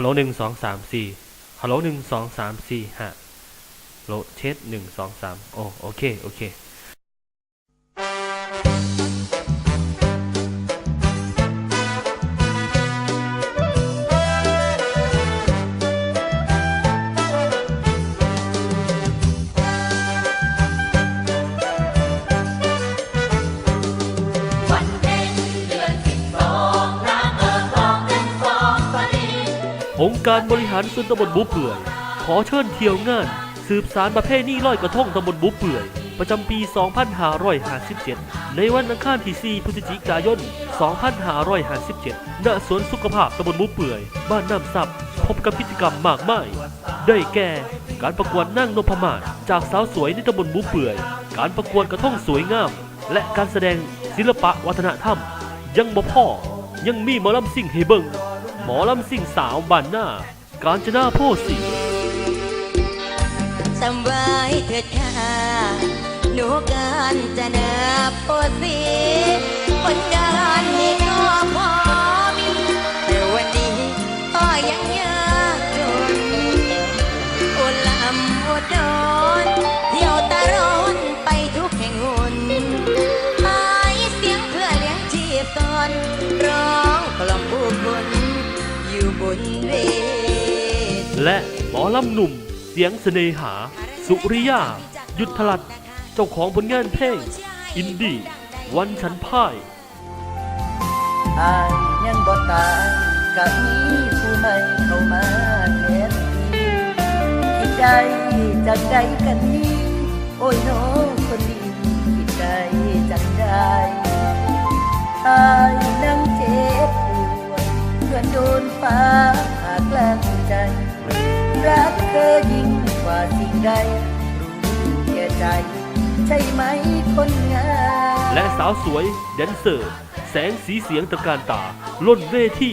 ฮัลโหลหนึ่งสองสามสี่ฮัลโหลหนึ่งสองสามสี่ห้าโหลเช็ดหนึ่งสองสามโอโอเค โอเค องค์การบริหารส่วนตำบลบุเปื่อย ขอเชิญเที่ยวงาน สืบสารประเพณีลอยกระทงตำบลบุเปื่อย ประจำปี 2557 ในวันอังคารที่ 4 พฤศจิกายน 2557 ณ สวนสุขภาพตำบลบุเปื่อย บ้านน้ำซับ พบกับกิจกรรมมากมาย ได้แก่ การประกวดนั่งนพมาศจากสาวสวยในตำบลบุเปื่อย การประกวดกระทงสวยงาม และการแสดงศิลปะวัฒนธรรม ยังบ่พ่อยังมีมอลำสิ่งให้เบิง มอลำสิ่งสาวบันหน้า การจนาโพสีสำไว้เถิดค่ะหนูการจนาโพสี อยู่บนเวทีและหมอลำหนุ่มเสียงเสน่หา สุริยา ยุทธลัดเจ้าของผลงานเพลง อินดี้วันฉันพ่ายอายยังบ่ตายก็มีผู้ใหม่เข้ามาแทนที่คิดได้จังใดกันนี้โอ้ยน้อง ดนฟ้าหากแกล้งใจ รักเธอยิ่งกว่าสิ่งใด รู้แก่ใจ ใช่ไหมคนงามและสาวสวยแดนเซอร์ แสงสีเสียงตะการตา ล้นเวที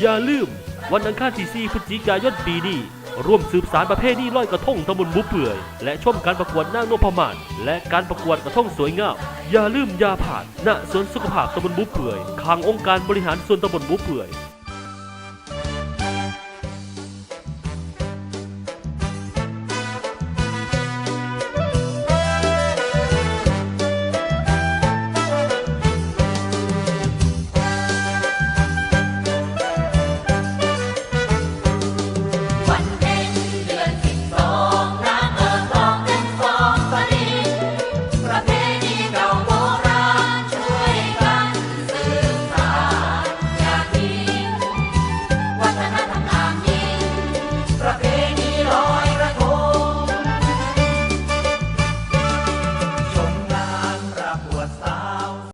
อย่าลืม วันอังคารที่4พฤศจิกายนปีนี้ร่วมสืบสารประเพณีลอยกระทงตำบลบุเปื่อย และชมการประกวดนางนพมาศและการประกวดกระทงสวยงาม อย่าลืมยาผ่านณสวนสุขภาพตำบลบุเปื่อยข้างองค์การบริหารส่วนตำบลบุเปื่อย